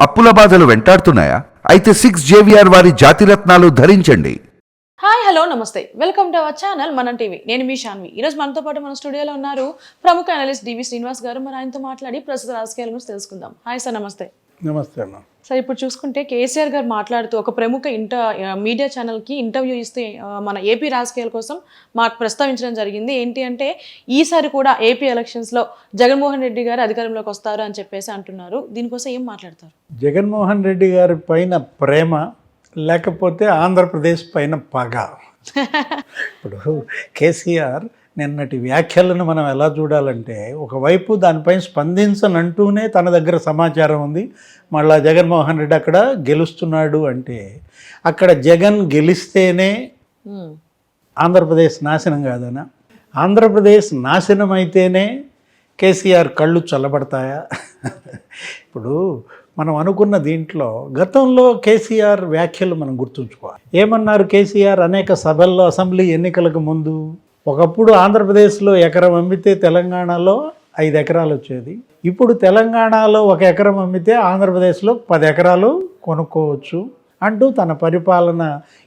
అప్పుల బాధలు వెంటాడుతున్నాయా? అయితే సిక్స్ జేవిఆర్ వారి జాతిరత్నాలు ధరించండి. హాయ్ హలో నమస్తే. వెల్కమ్ టు అవర్ ఛానల్ మన టీవీ. నేను మీ శాన్వి ఈ రోజు మనతో పాటు మన స్టూడియోలో ఉన్నారు ప్రముఖ అనలిస్ట్ డివి శ్రీనివాస్ గారు. మరి ఆయనతో మాట్లాడి ప్రస్తుత రాజకీయాల గురించి తెలుసుకుందాం. హాయ్ సార్ నమస్తే. నమస్తే అన్న. సార్ ఇప్పుడు చూసుకుంటే కేసీఆర్ గారు మాట్లాడుతూ ఒక ప్రముఖ ఇంట మీడియా ఛానల్కి ఇంటర్వ్యూ ఇస్తే మన ఏపీ రాజకీయాల కోసం మాకు ప్రస్తావించడం జరిగింది. ఏంటి అంటే ఈసారి కూడా ఏపీ ఎలక్షన్స్లో జగన్మోహన్ రెడ్డి గారు అధికారంలోకి వస్తారు అని చెప్పేసి అంటున్నారు. దీనికోసం ఏం మాట్లాడతారు? జగన్మోహన్ రెడ్డి గారి పైన ప్రేమ లేకపోతే ఆంధ్రప్రదేశ్ పైన పగ. ఇప్పుడు కేసీఆర్ నిన్నటి వ్యాఖ్యలను మనం ఎలా చూడాలంటే ఒకవైపు దానిపైన స్పందించనంటూనే తన దగ్గర సమాచారం ఉంది. మళ్ళా జగన్మోహన్ రెడ్డి అక్కడ గెలుస్తున్నాడు అంటే అక్కడ జగన్ గెలిస్తేనే ఆంధ్రప్రదేశ్ నాశనం కాదనా? ఆంధ్రప్రదేశ్ నాశనం అయితేనే కేసీఆర్ కళ్ళు చల్లబడతాయా? ఇప్పుడు మనం అనుకున్న దీంట్లో గతంలో కేసీఆర్ వ్యాఖ్యలు మనం గుర్తుంచుకోవాలి. ఏమన్నారు కేసీఆర్ అనేక సభల్లో అసెంబ్లీ ఎన్నికలకు ముందు? ఒకప్పుడు ఆంధ్రప్రదేశ్లో ఎకరం అమ్మితే తెలంగాణలో ఐదు ఎకరాలు వచ్చేది. ఇప్పుడు తెలంగాణలో ఒక ఎకరం అమ్మితే ఆంధ్రప్రదేశ్లో పది ఎకరాలు కొనుక్కోవచ్చు అంటూ తన పరిపాలన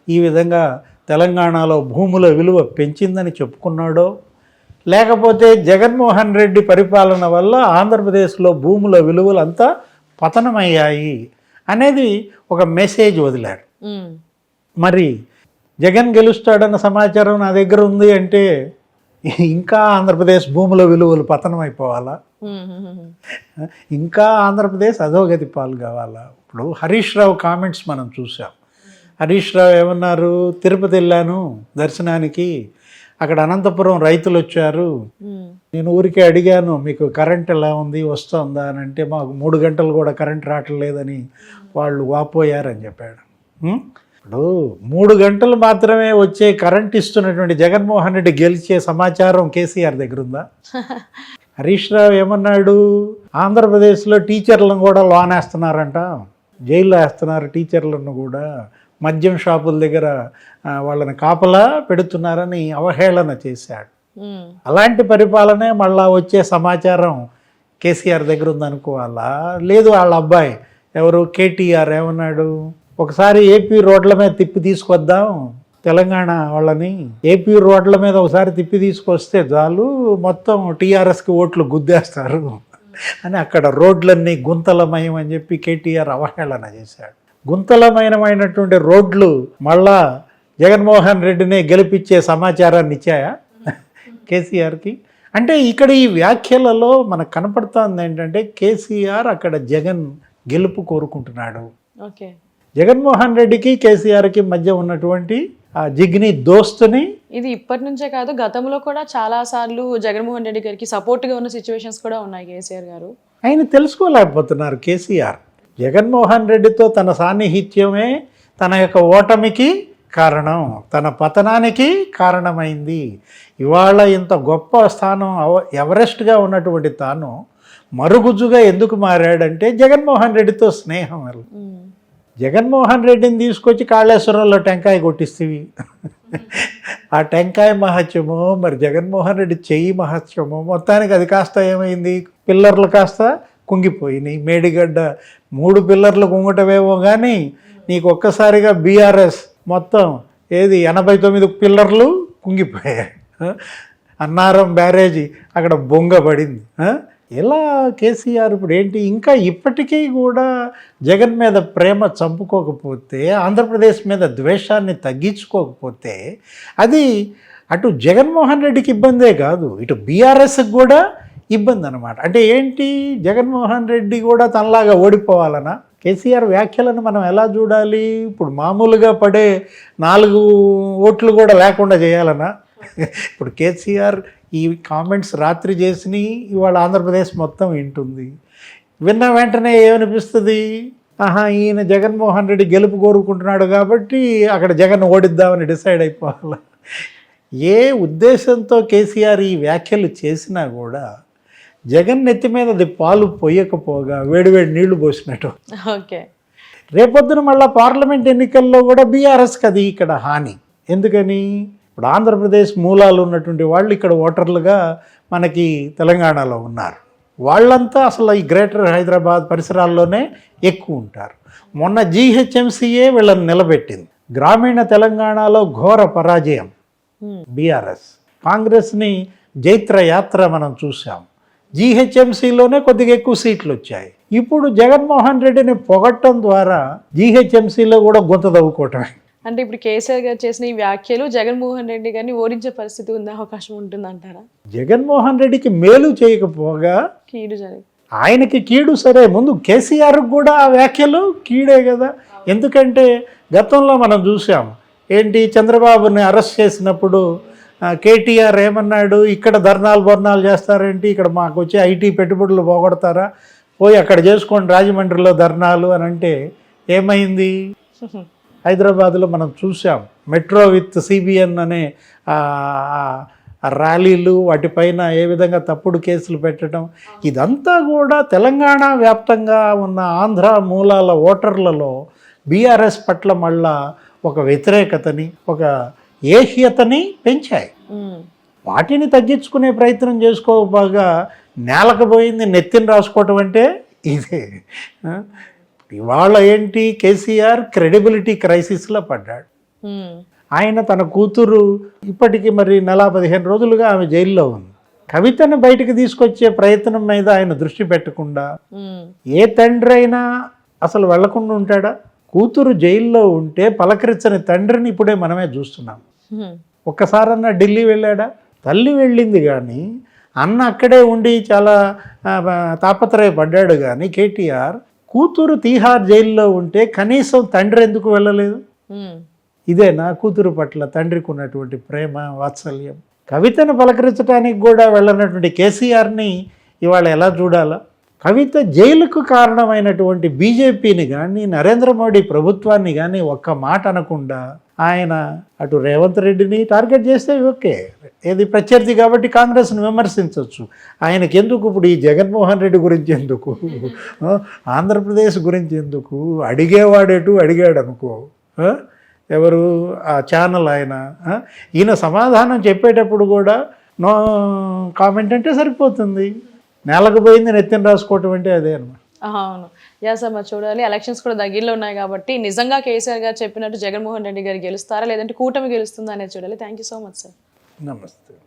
ఈ విధంగా తెలంగాణలో భూముల విలువ పెంచిందని చెప్పుకున్నాడో లేకపోతే జగన్మోహన్ రెడ్డి పరిపాలన వల్ల ఆంధ్రప్రదేశ్లో భూముల విలువలు అంతా పతనమయ్యాయి అనేది ఒక మెసేజ్ వదిలాడు. ఉమ్, మరి జగన్ గెలుస్తాడన్న సమాచారం నా దగ్గర ఉంది అంటే ఇంకా ఆంధ్రప్రదేశ్ భూముల విలువలు పతనం అయిపోవాలా. ఇంకా ఆంధ్రప్రదేశ్ అధోగతి పాలు కావాలా? ఇప్పుడు హరీష్ రావు కామెంట్స్ మనం చూసాం హరీష్ రావు ఏమన్నారు? తిరుపతి వెళ్ళాను దర్శనానికి. అక్కడ అనంతపురం రైతులు వచ్చారు. నేను ఊరికే అడిగాను మీకు కరెంట్ ఎలా ఉంది? వస్తుందా? అని అంటే మాకు మూడు గంటలు కూడా కరెంట్ రావట్లేదని వాళ్ళు వాపోయారని చెప్పాడు? ఇప్పుడు మూడు గంటలు మాత్రమే వచ్చే కరెంట్ ఇస్తున్నటువంటి జగన్మోహన్ రెడ్డి గెలిచే సమాచారం కేసీఆర్ దగ్గర ఉందా? హరీష్ రావు ఏమన్నాడు? ఆంధ్రప్రదేశ్లో టీచర్లను కూడా లోన్ వేస్తున్నారంట జైల్లో వేస్తున్నారు టీచర్లను కూడా. మద్యం షాపుల దగ్గర వాళ్ళని కాపలా పెడుతున్నారని అవహేళన చేశాడు. అలాంటి పరిపాలనే మళ్ళా వచ్చే సమాచారం కేసీఆర్ దగ్గర ఉందనుకోవాలా? లేదు వాళ్ళ అబ్బాయి ఎవరు? కేటీఆర్ ఏమన్నాడు? ఒకసారి ఏపీ రోడ్ల మీద తిప్పి తీసుకొద్దాం తెలంగాణ వాళ్ళని. ఏపీ రోడ్ల మీద ఒకసారి తిప్పి తీసుకొస్తే చాలు మొత్తం టీఆర్ఎస్కి ఓట్లు గుద్దేస్తారు అని అక్కడ రోడ్లన్నీ గుంతలమయం అని చెప్పి కేటీఆర్ అవహేళన చేశాడు. గుంతలమయమైనటువంటి రోడ్లు మళ్ళా జగన్మోహన్ రెడ్డిని గెలిపించే సమాచారాన్ని ఇచ్చాయా కేసీఆర్కి? అంటే ఇక్కడ ఈ వ్యాఖ్యలలో మనకు కనపడుతోంది ఏంటంటే కేసీఆర్ అక్కడ జగన్ గెలుపు కోరుకుంటున్నాడు. ఓకే. జగన్మోహన్ రెడ్డికి కేసీఆర్కి మధ్య ఉన్నటువంటి ఆ జిగ్ని దోస్తుని ఇది ఇప్పటి నుంచే కాదు గతంలో కూడా చాలా సార్లు జగన్మోహన్ రెడ్డి గారికి సపోర్ట్గా ఉన్న సిచ్యువేషన్స్ కూడా ఉన్నాయి కేసీఆర్ గారు. ఆయన తెలుసుకోలేకపోతున్నారు కేసీఆర్. జగన్మోహన్ రెడ్డితో తన సాన్నిహిత్యమే తన యొక్క ఓటమికి కారణం తన పతనానికి కారణమైంది. ఇవాళ ఇంత గొప్ప స్థానం ఎవరెస్ట్గా ఉన్నటువంటి తాను మరుగుజ్జుగా ఎందుకు మారాడంటే జగన్మోహన్ రెడ్డితో స్నేహం. జగన్మోహన్ రెడ్డిని తీసుకొచ్చి కాళేశ్వరంలో టెంకాయ కొట్టిస్తేవి. ఆ టెంకాయ మహత్యము మరి జగన్మోహన్ రెడ్డి చెయ్యి మహత్యము మొత్తానికి అది కాస్త ఏమైంది? పిల్లర్లు కాస్త కుంగిపోయినాయి. మేడిగడ్డ మూడు పిల్లర్లు కుంగటమేమో కానీ నీకు ఒక్కసారిగా బీఆర్ఎస్ మొత్తం ఏది ఎనభై తొమ్మిది పిల్లర్లు కుంగిపోయాయి. అన్నారం బ్యారేజీ అక్కడ బొంగ పడింది ఇలా ఎలా కేసీఆర్ ఇప్పుడు ఏంటి? ఇంకా ఇప్పటికీ కూడా జగన్ మీద ప్రేమ చంపుకోకపోతే ఆంధ్రప్రదేశ్ మీద ద్వేషాన్ని తగ్గించుకోకపోతే అది అటు జగన్మోహన్ రెడ్డికి ఇబ్బందే కాదు ఇటు బీఆర్ఎస్కి కూడా ఇబ్బంది అనమాట అంటే ఏంటి? జగన్మోహన్ రెడ్డి కూడా తనలాగా ఓడిపోవాలనా? కేసీఆర్ వ్యాఖ్యలను మనం ఎలా చూడాలి? ఇప్పుడు మామూలుగా పడే నాలుగు ఓట్లు కూడా లేకుండా చేయాలనా? ఇప్పుడు కేసీఆర్ ఈ కామెంట్స్ రాత్రి చేసినాయి ఇవాళ ఆంధ్రప్రదేశ్ మొత్తం వింటుంది. విన్న వెంటనే ఏమనిపిస్తుంది? ఆహా ఈయన జగన్మోహన్ రెడ్డి గెలుపు కోరుకుంటున్నాడు కాబట్టి అక్కడ జగన్ ఓడిద్దామని డిసైడ్ అయిపోవాలి? ఏ ఉద్దేశంతో కేసీఆర్ ఈ వ్యాఖ్యలు చేసినా కూడా జగన్ నెత్తి మీద అది పాలు పొయ్యకపోగా వేడివేడి నీళ్ళు పోసినట్టు. ఓకే. రేపొద్దున మళ్ళీ పార్లమెంట్ ఎన్నికల్లో కూడా బీఆర్ఎస్కి అది ఇక్కడ హాని. ఎందుకని? ఇప్పుడు ఆంధ్రప్రదేశ్ మూలాలు ఉన్నటువంటి వాళ్ళు ఇక్కడ ఓటర్లుగా మనకి తెలంగాణలో ఉన్నారు. వాళ్ళంతా అసలు ఈ గ్రేటర్ హైదరాబాద్ పరిసరాల్లోనే ఎక్కువ ఉంటారు. మొన్న జీహెచ్ఎంసీఏ వీళ్ళని నిలబెట్టింది. గ్రామీణ తెలంగాణలో ఘోర పరాజయం. బీఆర్ఎస్. కాంగ్రెస్ని జైత్ర యాత్ర మనం చూసాం జీహెచ్ఎంసీలోనే కొద్దిగా ఎక్కువ సీట్లు వచ్చాయి. ఇప్పుడు జగన్మోహన్ రెడ్డిని పొగట్టం ద్వారా జీహెచ్ఎంసీలో కూడా గుంత తవ్వుకోవటమే. అంటే ఇప్పుడు కేసీఆర్ గారు చేసిన ఈ వ్యాఖ్యలు జగన్మోహన్ రెడ్డి గారిని ఓడించే పరిస్థితి ఉండే అవకాశం ఉంటుందంటారా? జగన్మోహన్ రెడ్డికి మేలు చేయకపోగా కీడు జరిగి ఆయనకి కీడు సరే. ముందు కేసీఆర్ కూడా ఆ వ్యాఖ్యలు కీడే కదా. ఎందుకంటే గతంలో మనం చూసాం ఏంటి చంద్రబాబుని అరెస్ట్ చేసినప్పుడు కేటీఆర్ ఏమన్నాడు? ఇక్కడ ధర్నాలు బర్నాలు చేస్తారేంటి? ఇక్కడ మాకు వచ్చి ఐటీ పెట్టుబడులు పోగొడతారా? పోయి అక్కడ చేసుకోండి రాజమండ్రిలో ధర్నాలు అని అంటే ఏమైంది? హైదరాబాద్లో మనం చూసాం మెట్రో విత్ సిబిఎన్ అనే ర్యాలీలు వాటిపైన ఏ విధంగా తప్పుడు కేసులు పెట్టడం ఇదంతా కూడా తెలంగాణ వ్యాప్తంగా ఉన్న ఆంధ్ర మూలాల ఓటర్లలో బీఆర్ఎస్ పట్ల మళ్ళా ఒక వ్యతిరేకతని ఒక ఏహ్యతని పెంచాయి. వాటిని తగ్గించుకునే ప్రయత్నం చేసుకోబాగా నేలకు పోయింది నెత్తిని రాసుకోవటం అంటే ఇదే? ఇవాళ ఏంటి కేసీఆర్ క్రెడిబిలిటీ క్రైసిస్లో పడ్డాడు. ఆయన తన కూతురు ఇప్పటికీ మరి నెల పదిహేను రోజులుగా ఆమె జైల్లో ఉంది. కవితను బయటికి తీసుకొచ్చే ప్రయత్నం మీద ఆయన దృష్టి పెట్టకుండా ఏ తండ్రి అయినా అసలు వెళ్ళకుండా ఉంటాడా? కూతురు జైల్లో ఉంటే పలకరించని తండ్రిని ఇప్పుడే మనమే చూస్తున్నాం. ఒక్కసారన్నా ఢిల్లీ వెళ్ళాడా? తల్లి వెళ్ళింది కానీ అన్న అక్కడే ఉండి చాలా తాపత్రయపడ్డాడు కానీ కేటీఆర్ కూతురు తీహార్ జైల్లో ఉంటే కనీసం తండ్రి ఎందుకు వెళ్ళలేదు? ఇదే నా కూతురు పట్ల తండ్రికి ఉన్నటువంటి ప్రేమ వాత్సల్యం. కవితను పలకరించడానికి కూడా వెళ్ళనటువంటి కేసీఆర్ని ఇవాళ ఎలా చూడాలా? కవిత జైలుకు కారణమైనటువంటి బీజేపీని కానీ నరేంద్ర మోడీ ప్రభుత్వాన్ని కానీ ఒక్క మాట అనకుండా ఆయన అటు రేవంత్ రెడ్డిని టార్గెట్ చేస్తే ఓకే. ఏది ప్రత్యర్థి కాబట్టి కాంగ్రెస్ను విమర్శించవచ్చు ఆయనకి ఎందుకు ఇప్పుడు ఈ జగన్మోహన్ రెడ్డి గురించి ఎందుకు? ఆంధ్రప్రదేశ్ గురించి ఎందుకు? అడిగేవాడేటు అడిగాడు అనుకో ఎవరు? ఆ ఛానల్ ఆయన. ఈయన సమాధానం చెప్పేటప్పుడు కూడా నో కామెంట్ అంటే సరిపోతుంది. నేలకు పోయింది నెత్తిన రాసుకోవటం అంటే అదే అనమాట అవును. యా సార్ మరి చూడాలి. ఎలక్షన్స్ కూడా దగ్గరలో ఉన్నాయి కాబట్టి నిజంగా కేసీఆర్ గారు చెప్పినట్టు జగన్మోహన్ రెడ్డి గారు గెలుస్తారా లేదంటే కూటమి గెలుస్తుందా అనేది చూడాలి. Thank you so much sir నమస్తే.